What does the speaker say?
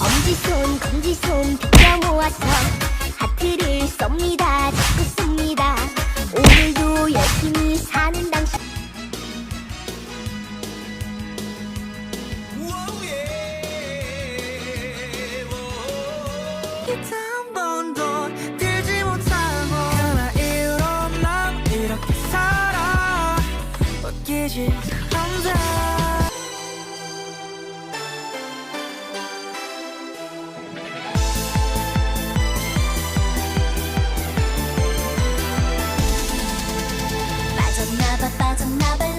엄지손 검지손 비껴 모아서 하트를 쏩니다. 자꾸 씁니다. 오늘도 열심히 사는 당신. 이렇게 살아 another